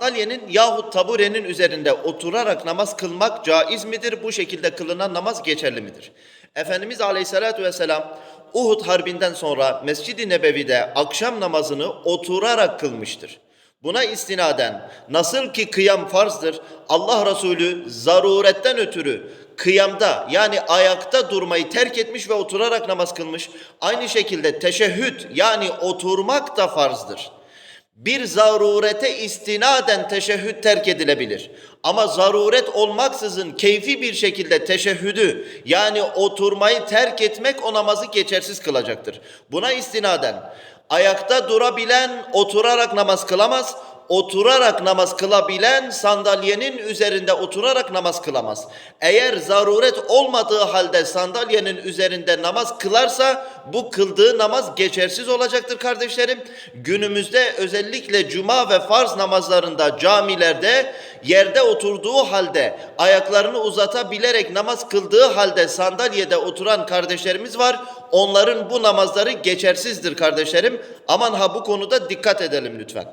Sandalyenin yahut taburenin üzerinde oturarak namaz kılmak caiz midir? Bu şekilde kılınan namaz geçerli midir? Efendimiz Aleyhisselatü Vesselam Uhud Harbi'nden sonra Mescid-i Nebevi'de akşam namazını oturarak kılmıştır. Buna istinaden nasıl ki kıyam farzdır, Allah Resulü zaruretten ötürü kıyamda yani ayakta durmayı terk etmiş ve oturarak namaz kılmış. Aynı şekilde teşehhüd yani oturmak da farzdır. Bir zarurete istinaden teşehhüd terk edilebilir. Ama zaruret olmaksızın keyfi bir şekilde teşehhüdü yani oturmayı terk etmek o namazı geçersiz kılacaktır. Buna istinaden ayakta durabilen oturarak namaz kılamaz. Oturarak namaz kılabilen sandalyenin üzerinde oturarak namaz kılamaz. Eğer zaruret olmadığı halde sandalyenin üzerinde namaz kılarsa bu kıldığı namaz geçersiz olacaktır kardeşlerim. Günümüzde özellikle cuma ve farz namazlarında camilerde yerde oturduğu halde ayaklarını uzatabilerek namaz kıldığı halde sandalyede oturan kardeşlerimiz var. Onların bu namazları geçersizdir kardeşlerim. Aman ha bu konuda dikkat edelim lütfen.